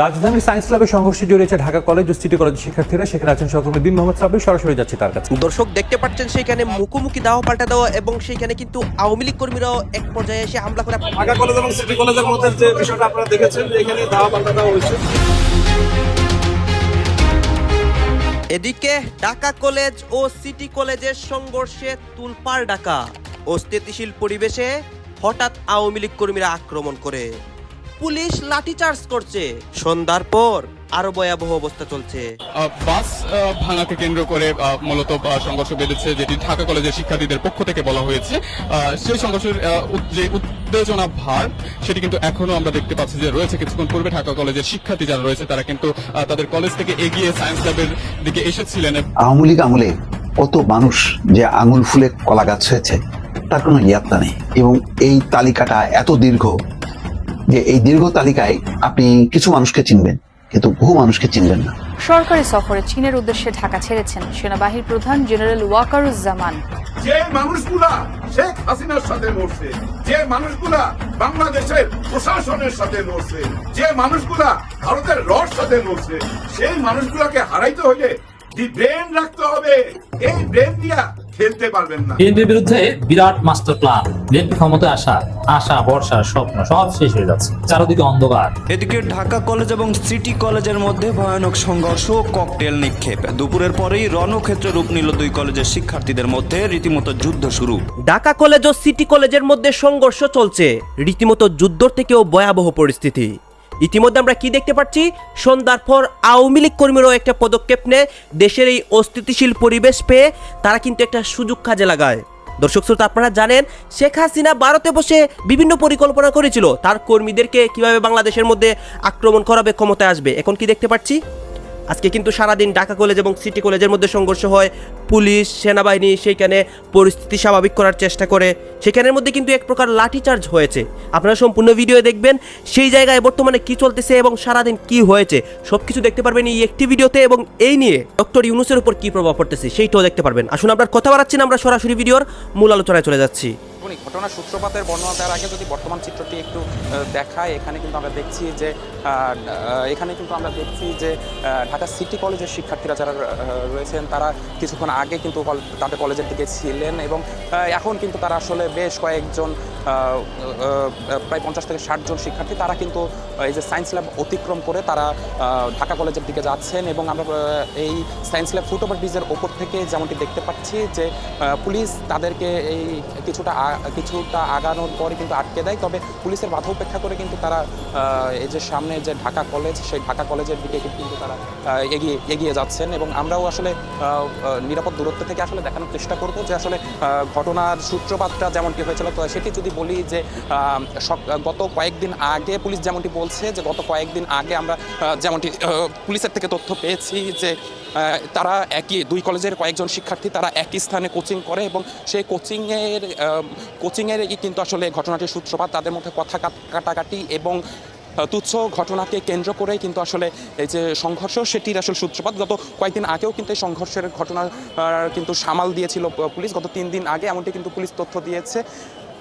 রাজধানীর সায়েন্স ল্যাবে সংঘর্ষে জড়িয়েছে ঢাকা কলেজ ও সিটি কলেজের শিক্ষার্থীরা। সেখানে আছেন সহকর্মী দিন মোহাম্মদ সাব্বির সরাসরি যাচ্ছে তার কাছে। দর্শক দেখতে পাচ্ছেন সেখানে মুখোমুখি দাওয়া পাল্টা দেওয়া এবং সেখানে কিন্তু আওয়ামী লীগ কর্মীরাও এক পর্যায়ে এসে হামলা করে। ঢাকা কলেজ এবং সিটি কলেজের মধ্যে যে বিষয়টা আপনারা দেখেছেন যে এখানে ধাওয়া পাল্টা দেওয়া হয়েছে। এদিকে ঢাকা কলেজ ও সিটি কলেজের সংঘর্ষে তুলপাড় ঢাকা। অস্থিতিশীল পরিবেশে হঠাৎ আওয়ামী লীগ কর্মীরা আক্রমণ করে। পুলিশ লাঠিচার্জ করছে। সন্ধ্যার পর আরও ভয়াবহ অবস্থা চলছে। আহ, বাস ভাঙাকে কেন্দ্র করে আহ, মূলত সংঘর্ষ বেঁধেছে যেটি ঢাকা কলেজের শিক্ষার্থীদের পক্ষ থেকে বলা হয়েছে। আহ, সেই সংঘর্ষের আহ, যে উত্তেজনা ভার সেটি কিন্তু এখনও আমরা দেখতে পাচ্ছি যে রয়েছে। কিছুক্ষণ পূর্বে ঢাকা কলেজের শিক্ষার্থী যারা রয়েছে তারা কিন্তু আহ, তাদের কলেজ থেকে এগিয়ে সায়েন্স ল্যাবের দিকে এসেছিলেন। আওয়ামী লীগ আমলে কত মানুষ যে আঙুল ফুলে কলা গাছ হয়েছে তার কোনো ইয়াত্তা নেই। এবং এই তালিকাটা এত দীর্ঘ যে এই দীর্ঘ তালিকায় আপনি কিছু মানুষকে চিনবেন কিন্তু বহু মানুষকে চিনবেন না। সরকারি সফরে চীনের উদ্দেশ্যে ঢাকা ছেড়েছেন সেনাবাহিনীর প্রধান জেনারেল ওয়াকারুজ্জামান। যে মানুষগুলা শেখ হাসিনার সাথে লড়ছে যে মানুষগুলা বাংলাদেশের প্রশাসনের সাথে লড়ছে যে মানুষগুলা ভারতের রড সাথে লড়ছে সেই মানুষগুলাকে হারাইতে হইলে দি ব্রেন রাখতে হবে। এই ব্রেন দিয়া খেলতে পারবেন না। বিএনপির বিরুদ্ধে বিরাট মাস্টার প্ল্যান। বিএনপি ক্ষমতায় আসা আশা ভরসা স্বপ্ন সব শেষ হয়ে যাচ্ছে। চারদিকে অন্ধকার। এদিকে ঢাকা কলেজ এবং সিটি কলেজের মধ্যে ভয়ানক সংঘর্ষ ও ককটেল নিক্ষেপ। দুপুরের পরেই রণক্ষেত্রে রূপ নিল দুই কলেজের শিক্ষার্থীদের মধ্যে রীতিমতো যুদ্ধ শুরু। ঢাকা কলেজ ও সিটি কলেজের মধ্যে সংঘর্ষ চলছে। রীতিমতো যুদ্ধর থেকেও ভয়াবহ পরিস্থিতি। ইতিমধ্যে আমরা কি দেখতে পাচ্ছি? সন্ধ্যার পর আওয়ামী লীগ কর্মীরাও একটা পদক্ষেপ নেয়। দেশের এই অস্থিতিশীল পরিবেশ পেয়ে তারা কিন্তু একটা সুযোগ কাজে লাগায়। দর্শক শ্রোতা, আপনারা জানেন, শেখ হাসিনা ভারতে বসে বিভিন্ন পরিকল্পনা করেছিল। তার কর্মীদেরকে কীভাবে বাংলাদেশের মধ্যে আক্রমণ করাবে, ক্ষমতায় আসবে, এখন কি দেখতে পাচ্ছি? আজকে কিন্তু সারাদিন ঢাকা কলেজ এবং সিটি কলেজের মধ্যে সংঘর্ষ হয়। পুলিশ, সেনাবাহিনী সেইখানে পরিস্থিতি স্বাভাবিক করার চেষ্টা করে। সেখানের মধ্যে কিন্তু এক প্রকার লাঠিচার্জ হয়েছে। আপনারা সম্পূর্ণ ভিডিও দেখবেন, সেই জায়গায় বর্তমানে কি চলতেছে এবং সারাদিন কি হয়েছে সব কিছু দেখতে পারবেন এই একটি ভিডিওতে এবং এই নিয়ে ডক্টর ইউনুসের উপর কি প্রভাব পড়তেছে, সেইটাও দেখতে পারবেন। আসুন আপনার কথা বাড়াচ্ছি না, আমরা সরাসরি ভিডিওর মূল আলোচনায় চলে যাচ্ছি। এই ঘটনার সূত্রপাতের বর্ণনা দেওয়ার আগে যদি বর্তমান চিত্রটি একটু দেখায়, এখানে কিন্তু আমরা দেখছি যে এখানে কিন্তু আমরা দেখছি যে ঢাকা সিটি কলেজের শিক্ষার্থীরা যারা রয়েছেন, তারা কিছুক্ষণ আগে কিন্তু তাদের কলেজের দিকে ছিলেন এবং এখন কিন্তু তারা আসলে বেশ কয়েকজন প্রায় পঞ্চাশ থেকে ষাট জন শিক্ষার্থী, তারা কিন্তু এই যে সায়েন্স ল্যাব অতিক্রম করে তারা ঢাকা কলেজের দিকে যাচ্ছেন এবং আমরা এই সায়েন্স ল্যাব ফুটওভার ব্রিজের ওপর থেকে যেমনটি দেখতে পাচ্ছি যে পুলিশ তাদেরকে এই কিছুটা কিছুটা আগানোর পরে কিন্তু আটকে দেয়। তবে পুলিশের বাধা উপেক্ষা করে কিন্তু তারা এই যে সামনে যে ঢাকা কলেজ, সেই ঢাকা কলেজের দিকে কিন্তু তারা এগিয়ে এগিয়ে যাচ্ছেন এবং আমরাও আসলে নিরাপদ দূরত্ব থেকে আসলে দেখানোর চেষ্টা করব যে আসলে ঘটনার সূত্রপাতটা যেমনটি হয়েছিল। তো সেটি যদি বলি যে গত কয়েকদিন আগে পুলিশ যেমনটি বলছে যে গত কয়েকদিন আগে আমরা যেমনটি পুলিশের থেকে তথ্য পেয়েছি যে তারা একই, দুই কলেজের কয়েকজন শিক্ষার্থী তারা একই স্থানে কোচিং করে এবং সেই কোচিংয়ের কোচিংয়ের কিন্তু আসলে ঘটনাটির সূত্রপাত, তাদের মধ্যে কথা কাট- কাটাকাটি এবং তুচ্ছ ঘটনাকে কেন্দ্র করেই কিন্তু আসলে এই যে সংঘর্ষ, সেটির আসলে সূত্রপাত। গত কয়েকদিন আগেও কিন্তু এই সংঘর্ষের ঘটনা কিন্তু সামাল দিয়েছিল পুলিশ। গত তিন দিন আগে এমনটি কিন্তু পুলিশ তথ্য দিয়েছে।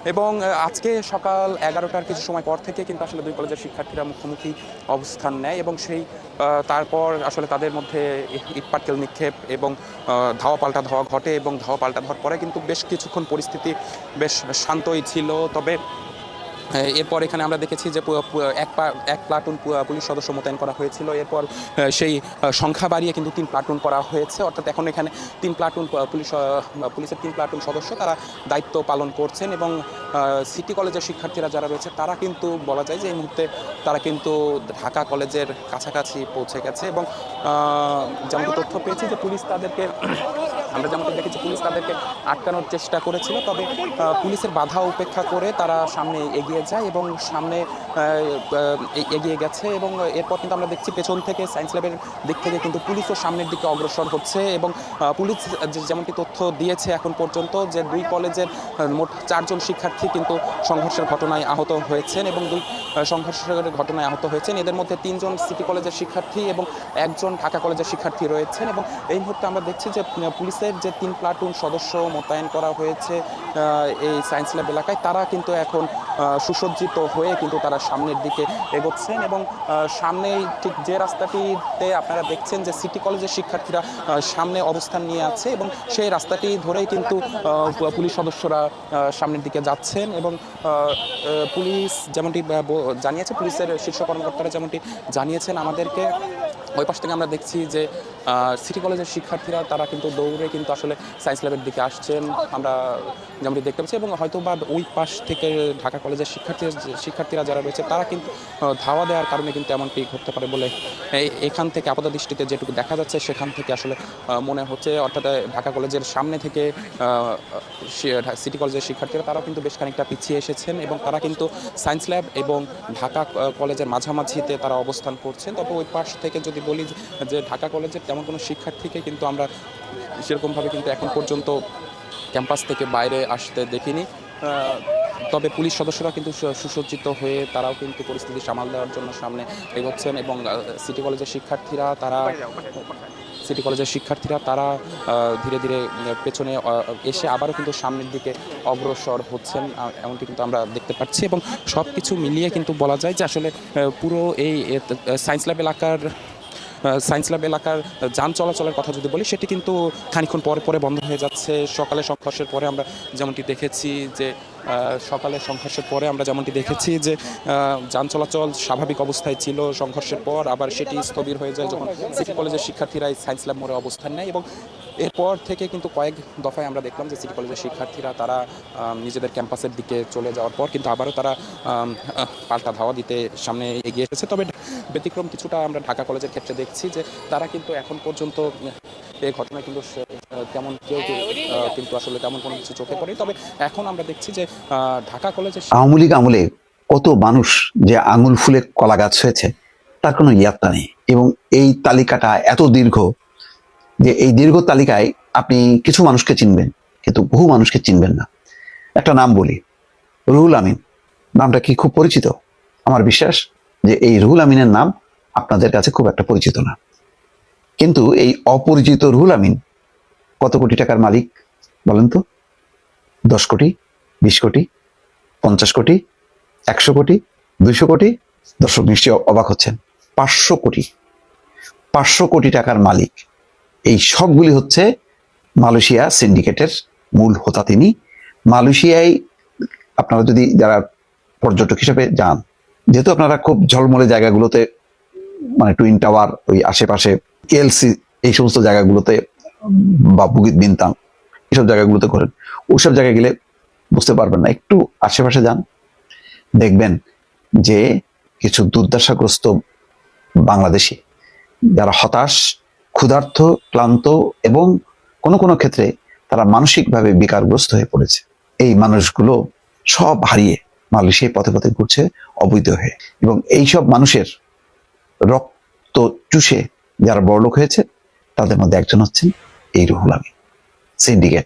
এবং আজকে সকাল এগারোটার কিছু সময় পর থেকে কিন্তু আসলে দুই কলেজের শিক্ষার্থীরা মুখোমুখি অবস্থান নেয় এবং সেই তারপর আসলে তাদের মধ্যে ইটপাটকেল নিক্ষেপ এবং ধাওয়া পাল্টা ধাওয়া ঘটে এবং ধাওয়া পাল্টা ধাওয়ার পরে কিন্তু বেশ কিছুক্ষণ পরিস্থিতি বেশ শান্তই ছিল। তবে এরপর এখানে আমরা দেখেছি যে এক প্লাটুন পুলিশ সদস্য মোতায়েন করা হয়েছিল। এরপর সেই সংখ্যা বাড়িয়ে কিন্তু তিন প্লাটুন করা হয়েছে। অর্থাৎ এখন এখানে তিন প্লাটুন পুলিশ পুলিশের তিন প্লাটুন সদস্য তারা দায়িত্ব পালন করছেন এবং সিটি কলেজের শিক্ষার্থীরা যারা রয়েছে তারা কিন্তু বলা যায় যে এই মুহূর্তে তারা কিন্তু ঢাকা কলেজের কাছাকাছি পৌঁছে গেছে এবং যেমন তথ্য পেয়েছি যে পুলিশ তাদেরকে আমরা যেমনটি দেখেছি পুলিশ তাদেরকে আটকানোর চেষ্টা করেছিল। তবে পুলিশের বাধা উপেক্ষা করে তারা সামনে এগিয়ে যায় এবং সামনে এগিয়ে গেছে এবং এরপর কিন্তু আমরা দেখছি পেছন থেকে সায়েন্স ল্যাবের দিক থেকে কিন্তু পুলিশও সামনের দিকে অগ্রসর হচ্ছে এবং পুলিশ যেমনটি তথ্য দিয়েছে এখন পর্যন্ত যে দুই কলেজের মোট চারজন শিক্ষার্থী কিন্তু সংঘর্ষের ঘটনায় আহত হয়েছেন এবং দুই সংঘর্ষের ঘটনায় আহত হয়েছেন। এদের মধ্যে তিনজন সিটি কলেজের শিক্ষার্থী এবং একজন ঢাকা কলেজের শিক্ষার্থী রয়েছেন এবং এই মুহূর্তে আমরা দেখছি যে আহ, পুলিশের যে তিন প্লাটুন সদস্য মোতায়েন করা হয়েছে এই সায়েন্স ল্যাব এলাকায়, তারা কিন্তু এখন সুসজ্জিত হয়ে কিন্তু তারা সামনের দিকে এগোচ্ছেন এবং সামনেই ঠিক যে রাস্তাটিতে আপনারা দেখছেন যে সিটি কলেজের শিক্ষার্থীরা সামনে অবস্থান নিয়ে আছে এবং সেই রাস্তাটি ধরেই কিন্তু পুলিশ সদস্যরা সামনের দিকে যাচ্ছেন এবং পুলিশ যেমনটি জানিয়েছে, পুলিশের শীর্ষ কর্মকর্তারা যেমনটি জানিয়েছেন আমাদেরকে, ওই পাশ থেকে আমরা দেখছি যে সিটি কলেজের শিক্ষার্থীরা, তারা কিন্তু দৌড়ে কিন্তু আসলে সায়েন্স ল্যাবের দিকে আসছেন। আমরা যেমনটি দেখতে পাচ্ছি, এবং হয়তো বা ওই পাশ থেকে ঢাকা কলেজের শিক্ষার্থী শিক্ষার্থীরা যারা রয়েছে, তারা কিন্তু ধাওয়া দেওয়ার কারণে কিন্তু এমনটি ঘটতে পারে বলে এখান থেকে আপাত দৃষ্টিতে যেটুকু দেখা যাচ্ছে, সেখান থেকে আসলে মনে হচ্ছে। অর্থাৎ ঢাকা কলেজের সামনে থেকে সিটি কলেজের শিক্ষার্থীরা, তারাও কিন্তু বেশ খানিকটা পিছিয়ে এসেছেন, এবং তারা কিন্তু সায়েন্স ল্যাব এবং ঢাকা কলেজের মাঝামাঝিতে তারা অবস্থান করছেন। তবে ওই পাশ থেকে যদি বলি যে ঢাকা কলেজের তেমন কোনো শিক্ষার্থীকে কিন্তু আমরা সেরকমভাবে কিন্তু এখন পর্যন্ত ক্যাম্পাস থেকে বাইরে আসতে দেখিনি। তবে পুলিশ সদস্যরা কিন্তু সুসজ্জিত হয়ে তারাও কিন্তু পরিস্থিতি সামাল দেওয়ার জন্য সামনে এগোচ্ছেন এবং সিটি কলেজের শিক্ষার্থীরা তারা সিটি কলেজের শিক্ষার্থীরা তারা ধীরে ধীরে পেছনে এসে আবারও কিন্তু সামনের দিকে অগ্রসর হচ্ছেন এমনটি কিন্তু আমরা দেখতে পাচ্ছি এবং সব কিছু মিলিয়ে কিন্তু বলা যায় যে আসলে পুরো এই সায়েন্স ল্যাব এলাকার সায়েন্স ল্যাব এলাকার যান চলাচলের কথা যদি বলি, সেটি কিন্তু খানিক্ষণ পরে পরে বন্ধ হয়ে যাচ্ছে। সকালে সংঘর্ষের পরে আমরা যেমনটি দেখেছি যে সকালে সংঘর্ষের পরে আমরা যেমনটি দেখেছি যে যান চলাচল স্বাভাবিক অবস্থায় ছিল। সংঘর্ষের পর আবার সেটি স্থবির হয়ে যায় যখন সিটি কলেজের শিক্ষার্থীরা সায়েন্স ল্যাব মোড়ে অবস্থান নেয় এবং এরপর থেকে কিন্তু কয়েক দফায় আমরা দেখলাম যে সিটি কলেজের শিক্ষার্থীরা তারা নিজেদের ক্যাম্পাসের দিকে চলে যাওয়ার পর কিন্তু আবারও তারা পাল্টা ধাওয়া দিতে সামনে এগিয়ে এসেছে। তবে ব্যতিক্রম কিছুটা আমরা ঢাকা কলেজের ক্ষেত্রে দেখছি যে তারা কিন্তু এখন পর্যন্ত এই ঘটনায় কিন্তু তেমন কেউ কিন্তু আসলে তেমন কোনো কিছু চোখে পড়ে তবে এখন আমরা দেখছি যে ঢাকা কলেজের আওয়ামী লীগ আমলে কত মানুষ যে আঙুল ফুলে কলা গাছ হয়েছে, তার কোনো ইয়াত্তা নেই। এবং এই তালিকাটা এত দীর্ঘ যে এই দীর্ঘ তালিকায় আপনি কিছু মানুষকে চিনবেন, কিন্তু বহু মানুষকে চিনবেন না। একটা নাম বলি, রুহুল আমিন। নামটা কি খুব পরিচিত? আমার বিশ্বাস যে এই রুহুল আমিনের নাম আপনাদের কাছে খুব একটা পরিচিত না। কিন্তু এই অপরিচিত রুহুল আমিন কত কোটি টাকার মালিক বলেন তো? দশ কোটি, বিশ কোটি, পঞ্চাশ কোটি, একশো কোটি, দুইশো কোটি? দর্শক নিশ্চয়ই অবাক হচ্ছেন। পাঁচশো কোটি। পাঁচশো কোটি টাকার মালিক এই সবগুলি হচ্ছে মালয়েশিয়া সিন্ডিকেটের মূল হোতা তিনি। মালয়েশিয়ায় আপনারা যদি যারা পর্যটক হিসেবে যান, যেহেতু আপনারা খুব ঝলমলে জায়গাগুলোতে মানে টুইন টাওয়ার, ওই আশেপাশে এলসি, এই সমস্ত জায়গাগুলোতে বা বুগিত বিনতাং এইসব জায়গাগুলোতে করেন ওইসব জায়গায় গেলে বুঝতে পারবেন না। একটু আশেপাশে যান, দেখবেন যে কিছু দুর্দশাগ্রস্ত বাংলাদেশি যারা হতাশ ক্ষুধার্ত ক্লান্ত এবং কোনো কোনো ক্ষেত্রে তারা মানসিকভাবে বিকারগ্রস্ত হয়ে পড়েছে। এই মানুষগুলো সব হারিয়ে মালয়েশিয়ায় পথে পথে ঘুরছে, অবৈধ হয়ে। এবং এই সব মানুষের রক্ত চুষে যারা বড়লোক হয়েছে, তাদের মধ্যে একজন হচ্ছেন এই রুহুল আমিন সিন্ডিকেট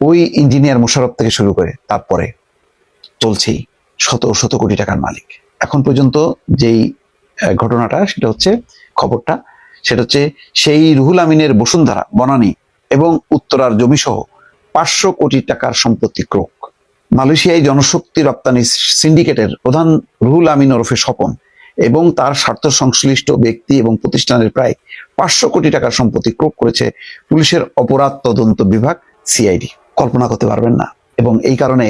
ওই ইঞ্জিনিয়ার মোশারফ থেকে শুরু করে তারপরে চলছেই শত শত কোটি টাকার মালিক। এখন পর্যন্ত যেই ঘটনাটা, সেটা হচ্ছে খবরটা সেটা হচ্ছে সেই রুহুল আমিনের বসুন্ধরা, বনানী এবং উত্তরার জমি সহ পাঁচশো কোটি টাকার সম্পত্তি ক্রোক। মালয়েশিয়ায় জনশক্তি রপ্তানি সিন্ডিকেটের প্রধান রুহুল আমিন ওরফে স্বপন এবং তার স্বার্থ সংশ্লিষ্ট ব্যক্তি এবং প্রতিষ্ঠানের প্রায় পাঁচশো কোটি টাকার সম্পত্তি ক্রোক করেছে পুলিশের অপরাধ তদন্ত বিভাগ সিআইডি। কল্পনা করতে পারবেন না এবং এই কারণে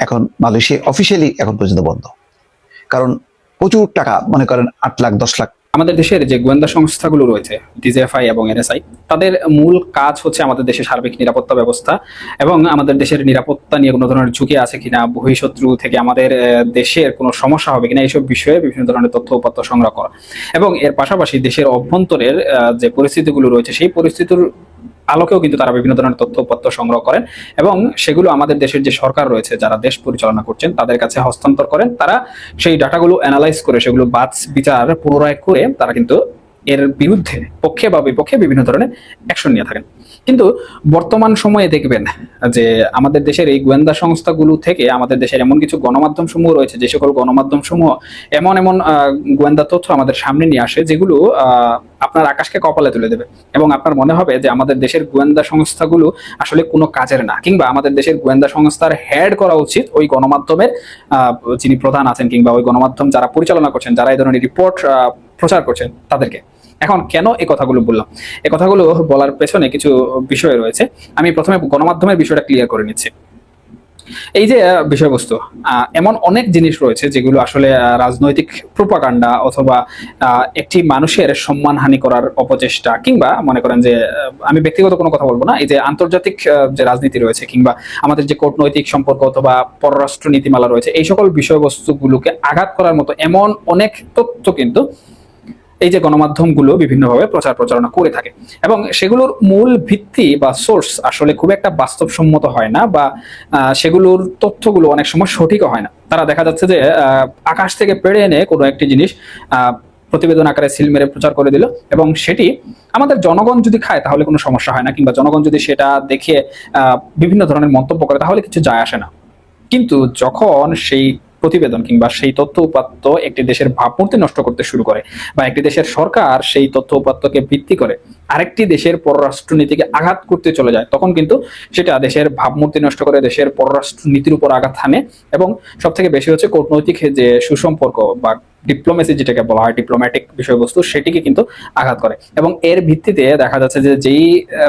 এখন মালয়েশিয়া অফিসিয়ালি এখন পর্যন্ত বন্ধ। কারণ প্রচুর টাকা, মনে করেন আট লাখ, দশ লাখ আমাদের দেশের যে গোয়েন্দা সংস্থাগুলো রয়েছে, ডিজিএফআই এবং এনএসআই, তাদের মূল কাজ হচ্ছে আমাদের দেশের সার্বিক নিরাপত্তা ব্যবস্থা এবং আমাদের দেশের নিরাপত্তা নিয়ে কোনো ধরনের ঝুঁকি আছে কিনা বহিঃশত্রু থেকে আমাদের দেশের কোনো সমস্যা হবে কিনা, এইসব বিষয়ে বিভিন্ন ধরনের তথ্য উপাত্ত সংগ্রহ করা। এবং এর পাশাপাশি দেশের অভ্যন্তরের যে পরিস্থিতিগুলো রয়েছে, সেই পরিস্থিতির আলোকেও কিন্তু তারা বিভিন্ন ধরনের তথ্য উপাত্ত সংগ্রহ করেন এবং সেগুলো আমাদের দেশের যে সরকার রয়েছে, যারা দেশ পরিচালনা করছেন, তাদের কাছে হস্তান্তর করেন। তারা সেই ডাটাগুলো অ্যানালাইজ করে, সেগুলো বাদ বিচার পুনরায় করে তারা কিন্তু এর বিরুদ্ধে, পক্ষে বা বিপক্ষে বিভিন্ন ধরনের অ্যাকশন নিয়ে থাকেন। কিন্তু বর্তমান সময়ে দেখবেন যে আমাদের দেশের এই গোয়েন্দা সংস্থাগুলো থেকে আমাদের দেশের এমন কিছু গণমাধ্যম সমূহ রয়েছে, যে সকল গণমাধ্যম সমূহ এমন এমন গোয়েন্দা তথ্য আমাদের সামনে নিয়ে আসে, যেগুলো আপনার আকাশকে কপালে তুলে দেবে। এবং আপনার মনে হবে যে আমাদের দেশের গোয়েন্দা সংস্থাগুলো আসলে কোনো কাজের না, কিংবা আমাদের দেশের গোয়েন্দা সংস্থার হেড করা উচিত ওই গণমাধ্যমের যিনি প্রধান আছেন, কিংবা ওই গণমাধ্যম যারা পরিচালনা করছেন, যারা এই ধরনের রিপোর্ট প্রচার করছেন তাদেরকে। এখন কেন এই কথাগুলো বললাম? এই কথাগুলো বলার পেছনে কিছু বিষয় রয়েছে। আমি প্রথমে গণমাধ্যমের বিষয়টা ক্লিয়ার করে নিচ্ছি। এই যে বিষয়বস্তু এমন অনেক জিনিস রয়েছে যেগুলো আসলে রাজনৈতিক প্রোপাগান্ডা অথবা একটি মানুষের সম্মানহানি করার অপচেষ্টা কিংবা মনে করেন যে আমি ব্যক্তিগত কোনো কথা বলব না, এই যে আন্তর্জাতিক যে রাজনীতি রয়েছে কিংবা আমাদের যে কূটনৈতিক সম্পর্ক অথবা পররাষ্ট্র নীতিমালা রয়েছে, এই সকল বিষয়বস্তুগুলোকে আঘাত করার মতো এমন অনেক তথ্য কিন্তু এই যে গণমাধ্যমগুলো বিভিন্নভাবে প্রচার প্রচারণা করে থাকে। এবং সেগুলোর মূল ভিত্তি বা সোর্স আসলে খুব একটা বাস্তবসম্মত হয় না বা সেগুলোর তথ্যগুলো অনেক সময় সঠিকও হয় না। তারা দেখা যাচ্ছে যে আকাশ থেকে পেড়ে এনে কোনো একটি জিনিস প্রতিবেদন আকারে সিল মেরে প্রচার করে দিল এবং সেটি আমাদের জনগণ যদি খায় তাহলে কোনো সমস্যা হয় না কিংবা জনগণ যদি সেটা দেখে বিভিন্ন ধরনের মন্তব্য করে তাহলে কিছু যায় আসে না। কিন্তু যখন সেই প্রতিবেদন কিংবা সেই তথ্য উপাত্ত একটি দেশের ভাবমূর্তি নষ্ট করতে শুরু করে বা একটি দেশের সরকার সেই তথ্য উপাত্তকে ভিত্তি করে আরেকটি দেশের পররাষ্ট্র নীতিকে আঘাত করতে চলে যায়, তখন কিন্তু সেটা দেশের ভাবমূর্তি নষ্ট করে দেশের পররাষ্ট্র নীতির উপর আঘাত হানে এবং সব থেকে বেশি হচ্ছে কূটনৈতিক যে সুসম্পর্ক বা ডিপ্লোমেসি যেটাকে বলা হয় ডিপ্লোম্যাটিক বিষয়বস্তু, সেটিকে কিন্তু আঘাত করে এবং এর ভিত্তিতে দেখা যাচ্ছে যে যেই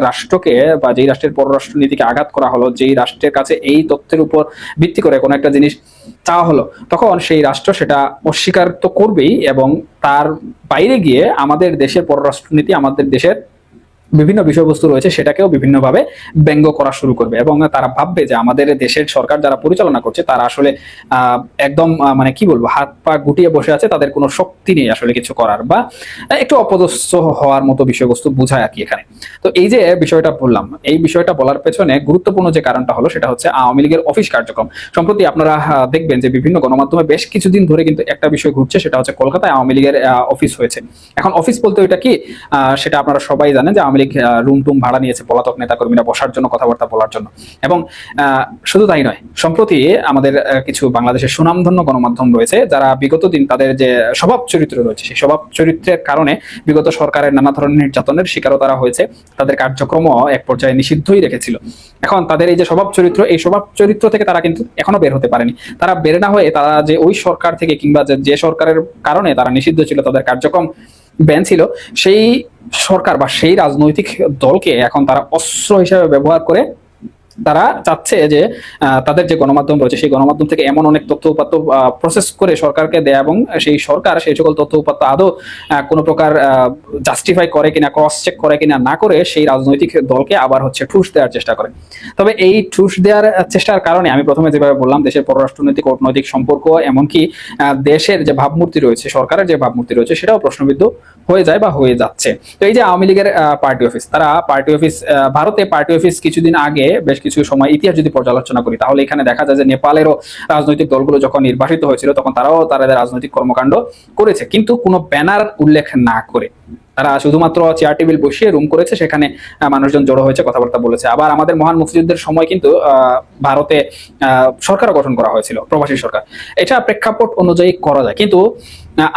রাষ্ট্রকে বা যেই রাষ্ট্রের পররাষ্ট্র নীতিকে আঘাত করা হলো, যেই রাষ্ট্রের কাছে এই তথ্যের উপর ভিত্তি করে কোনো একটা জিনিস চাওয়া হলো। তখন সেই রাষ্ট্র সেটা অস্বীকার তো করবেই এবং তার বাইরে গিয়ে আমাদের দেশের পররাষ্ট্রনীতি, আমাদের দেশের বিভিন্ন বিষয়বস্তু রয়েছে, সেটাকেও বিভিন্নভাবে ব্যঙ্গ করা শুরু করবে। এবং তারা ভাববে যে আমাদের দেশের সরকার যারা পরিচালনা করছে, তারা আসলে একদম মানে কি বলব, হাত পা গুটিয়ে বসে আছে, তাদের কোনো শক্তি নেই আসলে কিছু করার বা একটু অপদস্থ হওয়ার মতো বিষয়বস্তু বোঝায় আর কি এখানে। তো এই যে বিষয়টা বললাম, এই বিষয়টা বলার পেছনে গুরুত্বপূর্ণ যে কারণটা হলো, সেটা হচ্ছে আওয়ামী লীগের অফিস কার্যক্রম। সম্প্রতি আপনারা দেখবেন যে বিভিন্ন গণমাধ্যমে বেশ কিছুদিন ধরে কিন্তু একটা বিষয় ঘুরছে, সেটা হচ্ছে কলকাতায় আওয়ামী লীগের অফিস হয়েছে। এখন অফিস বলতে ওইটা কি? সেটা আপনারা সবাই জানেন যে আওয়ামী লীগ রুম টুম ভাড়া নিয়েছে পলাতক নেতাকর্মীরা বসার জন্য, কথাবার্তা বলার জন্য। এবং শুধু তাই নয়, সম্প্রতি আমাদের কিছু বাংলাদেশের সুনামধন্য গণমাধ্যম রয়েছে, যারা বিগত দিন তাদের যে স্বভাব চরিত্র রয়েছে, সেই স্বভাব চরিত্রের কারণে বিগত সরকারের নানা ধরনের নির্যাতনের শিকারও তারা হয়েছে। তাদের কার্যক্রমও এক পর্যায়ে নিষিদ্ধই রেখেছিল। এখন তাদের এই যে স্বভাব চরিত্র, এই স্বভাব চরিত্র থেকে তারা কিন্তু এখনও বের হতে পারেনি। তারা বের না হয়ে তারা যে ওই সরকার থেকে কিংবা যে সরকারের কারণে তারা নিষিদ্ধ ছিল, তাদের কার্যক্রম ব্যান ছিল সেই সরকার বা সেই রাজনৈতিক দলকে এখন তারা অস্ত্র হিসেবে ব্যবহার করে তারা চাচ্ছে যে তাদের যে গণমাধ্যম রয়েছে, সেই গণমাধ্যম থেকে এমন অনেক তথ্য উপাত্ত প্রসেস করে সরকারকে দেয় এবং সেই সরকার সেই সকল তথ্য উপাত্ত আদৌ কোনো প্রকার জাস্টিফাই করে কিনা ক্রস চেক করে কিনা না করে সেই রাজনৈতিক দলকে আবার হচ্ছে ঠুস দেওয়ার চেষ্টা করে। তবে এই ঠুস দেওয়ার চেষ্টার কারণে আমি প্রথমে যেভাবে বললাম, দেশের পররাষ্ট্রনৈতিক কূটনৈতিক সম্পর্ক, এমনকি দেশের যে ভাবমূর্তি রয়েছে, সরকারের যে ভাবমূর্তি রয়েছে, সেটাও প্রশ্নবিদ্ধ হয়ে যায় বা হয়ে যাচ্ছে। তো এই যে আওয়ামী লীগের পার্টি অফিস, তারা পার্টি অফিস ভারতে পার্টি অফিস কিছুদিন আগে বেশ কিছু সময় ইতিহাস যদি পর্যালোচনা করি, তাহলে এখানে দেখা যায় যে নেপালেরও রাজনৈতিক দলগুলো যখন নির্বাসিত হয়েছিল, তখন তারাও তাদের রাজনৈতিক কর্মকাণ্ড করেছে। কিন্তু কোনো ব্যানার উল্লেখ না করে তারা শুধুমাত্র চেয়ার টেবিল বসিয়ে রুম করেছে সেখানে মানুষজন জড়ো হয়েছে কথাবার্তা বলেছে। আবার আমাদের মহান মুক্তিযুদ্ধের সময় কিন্তু ভারতে আহ, সরকারও গঠন করা হয়েছিল প্রবাসী সরকার। এটা প্রেক্ষাপট অনুযায়ী করা যায়। কিন্তু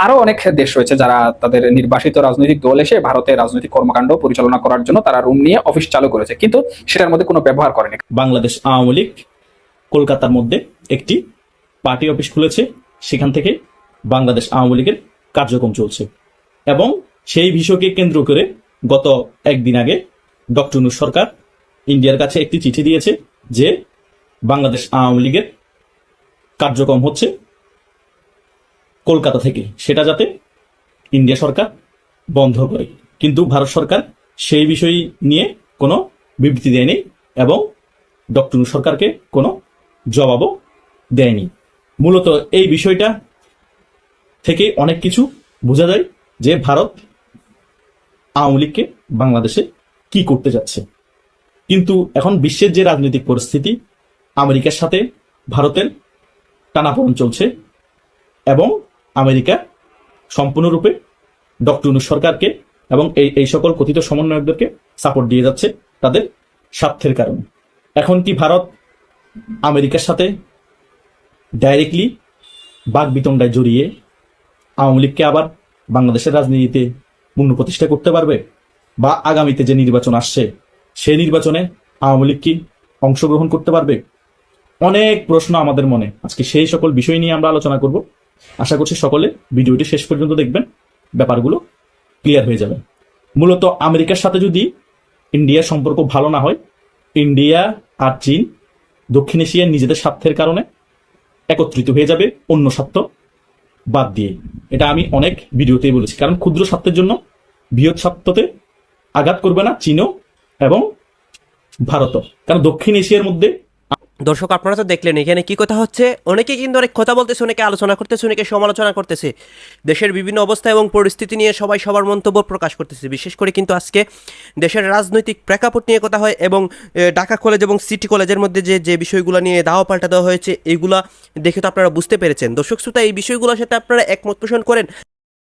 আরও অনেক দেশ রয়েছে যারা তাদের নির্বাসিত রাজনৈতিক দল এসে ভারতের রাজনৈতিক কর্মকাণ্ড পরিচালনা করার জন্য তারা রুম নিয়ে অফিস চালু করেছে। কিন্তু সেটার মধ্যে কোনো ব্যবহার করেনি। বাংলাদেশ আওয়ামী লীগ কলকাতার মধ্যে একটি পার্টি অফিস খুলেছে। সেখান থেকে বাংলাদেশ আওয়ামী লীগের কার্যক্রম চলছে। এবং সেই বিষয়কে কেন্দ্র করে গত একদিন আগে ডক্টর নুর সরকার ইন্ডিয়ার কাছে একটি চিঠি দিয়েছে যে বাংলাদেশ আওয়ামী লীগের কার্যক্রম হচ্ছে কলকাতা থেকে। সেটা যাতে ইন্ডিয়া সরকার বন্ধ করে। কিন্তু ভারত সরকার সেই বিষয় নিয়ে কোনো বিবৃতি দেয়নি এবং ডক্টর সরকারকে কোনো জবাবও দেয়নি। মূলত এই বিষয়টা থেকে অনেক কিছু বোঝা যায় যে ভারত আওয়ামী লীগকে বাংলাদেশে কি করতে যাচ্ছে? কিন্তু এখন বিশ্বের যে রাজনৈতিক পরিস্থিতি, আমেরিকার সাথে ভারতের টানাপোড়ন চলছে এবং আমেরিকা সম্পূর্ণরূপে ডক্টর সরকারকে এবং এই এই সকল কথিত সমন্বয়কদেরকে সাপোর্ট দিয়ে যাচ্ছে তাদের স্বার্থের কারণে। এখন কি ভারত আমেরিকার সাথে ডাইরেক্টলি বাঘ বিতণ্ডায় জড়িয়ে আওয়ামী লীগকে আবার বাংলাদেশের রাজনীতিতে পুনঃপ্রতিষ্ঠা করতে পারবে বা আগামীতে যে নির্বাচন আসছে সেই নির্বাচনে আওয়ামী লীগ কি অংশগ্রহণ করতে পারবে? অনেক প্রশ্ন আমাদের মনে। আজকে সেই সকল বিষয় নিয়ে আমরা আলোচনা করব। আশা করছি সকলে ভিডিওটি শেষ পর্যন্ত দেখবেন। ব্যাপারগুলো ক্লিয়ার হয়ে যাবে। মূলত আমেরিকার সাথে যদি ইন্ডিয়ার সম্পর্ক ভালো না হয়, ইন্ডিয়া আর চীন দক্ষিণ এশিয়ার নিজেদের স্বার্থের কারণে একত্রিত হয়ে যাবে অন্য স্বার্থ। বাদ দিয়ে। এটা আমি অনেক ভিডিওতেই বলেছি। কারণ ক্ষুদ্র স্বার্থের জন্য বৃহৎ স্বার্থতে আঘাত করবে না চীনও এবং ভারতও। কারণ দক্ষিণ এশিয়ার মধ্যে দর্শক, আপনারা তো দেখলেন, এখানে কি কথা হচ্ছে? অনেকে কিন্তু অনেক কথা বলতেছে, অনেকে আলোচনা করতেছে, অনেকে সমালোচনা করতেছে। দেশের বিভিন্ন অবস্থা এবং পরিস্থিতি নিয়ে সবাই সবার মন্তব্য প্রকাশ করতেছে। বিশেষ করে কিন্তু আজকে দেশের রাজনৈতিক প্রেক্ষাপট নিয়ে কথা হয় এবং ঢাকা কলেজ এবং সিটি কলেজের মধ্যে যে যে বিষয়গুলো নিয়ে দাওয়া পাল্টা দেওয়া হয়েছে এইগুলা দেখে তো আপনারা বুঝতে পেরেছেন। দর্শক, শ্রোতা, এই বিষয়গুলোর সাথে আপনারা একমত পোষণ করেন?